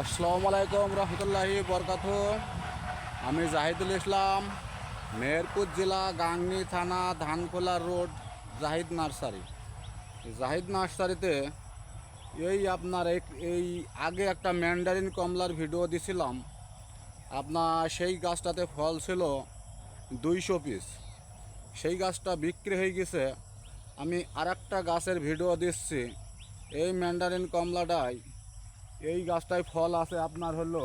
আসসালামু আলাইকুম রহমতুল্লাহি বরকাত আমি জাহিদুল ইসলাম, মেহেরপুর জেলা গাংনি থানা ধানখোলা রোড, জাহিদ নার্সারি। জাহিদ নার্সারিতে এই আপনার এই আগে একটা ম্যান্ডারিন কমলার ভিডিও দিছিলাম। আপনার সেই গাছটাতে ফল ছিল দুইশো পিস। সেই গাছটা বিক্রি হয়ে গেছে। আমি আরেকটা গাছের ভিডিও দিচ্ছি। এই ম্যান্ডারিন কমলাটাই এই গাছটায় ফল আছে আপনার হলো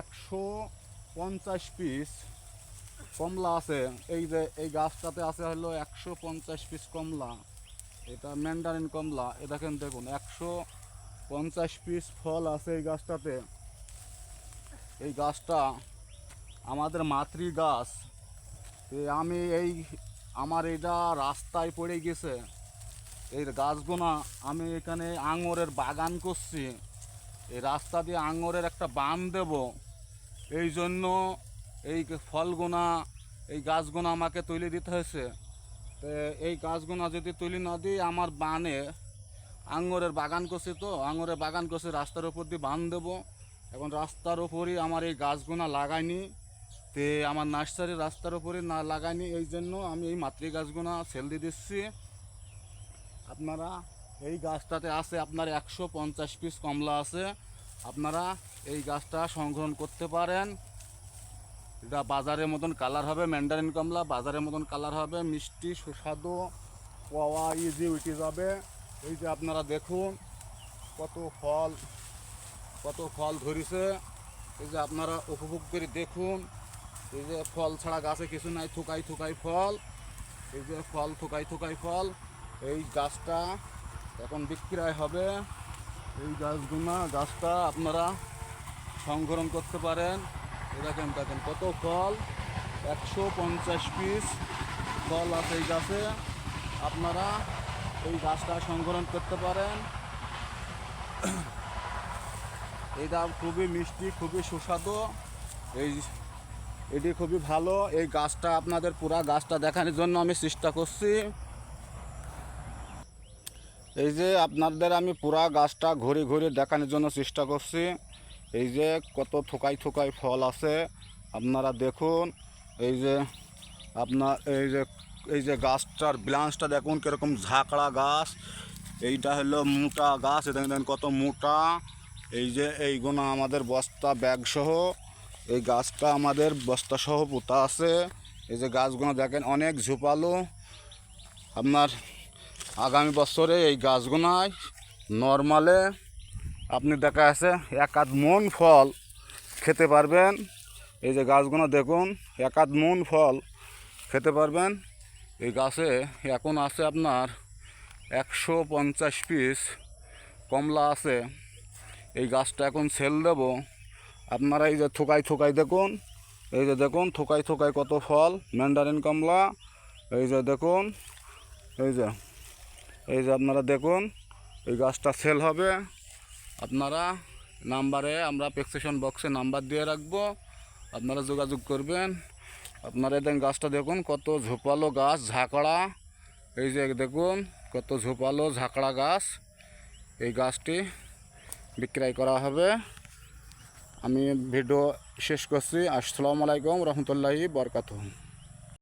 একশো পঞ্চাশ পিস কমলা আছে। এই যে এই গাছটাতে আছে হলো একশো পঞ্চাশ পিস কমলা। এটা ম্যান্ডারিন কমলা। এ দেখেন, দেখুন, একশো পঞ্চাশ পিস ফল আছে এই গাছটাতে। এই গাছটা আমাদের মাতৃ গাছ। আমি এই, আমার এটা রাস্তায় পড়ে গেছে। এই গাছগুনা আমি এখানে আঙুরের বাগান করছি। এই রাস্তা দিয়ে আঙুরের একটা বান দেব। এই জন্য এই ফলগুনা, এই গাছগুনা আমাকে তুলে দিতে হয়েছে। এই গাছগুনা যদি তুলি না দিই, আমার বানে আঙুরের বাগান করছি তো আঙুরের বাগান করছি রাস্তার উপর দিয়ে বান দেবো। এখন রাস্তার উপরই আমার এই গাছগুনা লাগাইনি। তে আমার নার্সারি রাস্তার উপরে না লাগাইনি। এই জন্য আমি এই মাতৃ গাছগুনা সেল দিয়ে দিচ্ছি। আপনারা এই গাছটাতে আছে আপনার একশো পঞ্চাশ পিস কমলা আছে। আপনারা এই গাছটা সংগ্রহণ করতে পারেন। এটা বাজারের মতন কালার হবে ম্যান্ডারিন কমলা, বাজারের মতন কালার হবে, মিষ্টি, সুস্বাদু, পাওয়া ইজি উঠে যাবে এই যে আপনারা দেখুন, কত ফল কত ফল ধরেছে। এই যে আপনারা উপভোগ করে দেখুন, এই যে ফল ছাড়া গাছে কিছু নাই, থুকাই থুকাই ফল। এই যে ফল থুকাই থুকাই ফল, এই গাছটা এখন বিক্রয় হবে এই গাছগুনা, গাছটা আপনারা সংগ্রহণ করতে পারেন। দেখেন দেখেন কত ফল, একশো পঞ্চাশ পিস ফল আছে এই গাছে। আপনারা এই গাছটা সংগ্রহণ করতে পারেন। এটা খুবই মিষ্টি, খুবই সুস্বাদু। এই, এটি খুবই ভালো। এই গাছটা, আপনাদের পুরা গাছটা দেখানোর জন্য আমি চেষ্টা করছি। এই যে আপনাদের আমি পুরা গাছটা ঘুরে ঘুরে দেখানোর জন্য চেষ্টা করছি। এই যে কত থোকাই থোকাই ফল আছে, আপনারা দেখুন। এই যে আপনার, এই যে এই যে গাছটার ব্লাঞ্চটা দেখুন কীরকম ঝাঁকড়া গাছ। এইটা হলো মোটা গাছ, এটা দেখেন কত মোটা। এই যে এইগুলো আমাদের বস্তা ব্যাগ সহ এই গাছটা আমাদের বস্তা সহ পোতা আছে। এই যে গাছগুলো দেখেন অনেক ঝোপালো। আপনার আগামী বছরে এই গাছগুনায় নর্মালে আপনি দেখা আছে এক আধ মন ফল খেতে পারবেন। এই যে গাছগুলো দেখুন, এক আধ মন ফল খেতে পারবেন। এই গাছে এখন আছে আপনার একশো পঞ্চাশ পিস কমলা আছে। এই গাছটা এখন সেল দেব। আপনারা এই যে থোকাই থোকাই দেখুন, এই যে দেখুন থোকাই থোকাই কত ফল, ম্যান্ডারিন কমলা, এই যে দেখুন, এই যে এই যে আপনারা দেখুন, এই গাছটা সেল হবে। আপনারা নাম্বারে, আমরা প্রেসক্রিপশন বক্সে নাম্বার দিয়ে রাখব। আপনারা যোগাযোগ করবেন। আপনারা দেখেন গাছটা দেখুন, কত ঝোপালো গাছ, ঝাঁকড়া। এই যে দেখুন, কত ঝোপালো, ঝাঁকড়া গাছ। এই গাছটি বিক্রয় করা হবে। আমি ভিডিও শেষ করছি। আসসালামু আলাইকুম, রহমতুল্লাহি বরকাতুহ।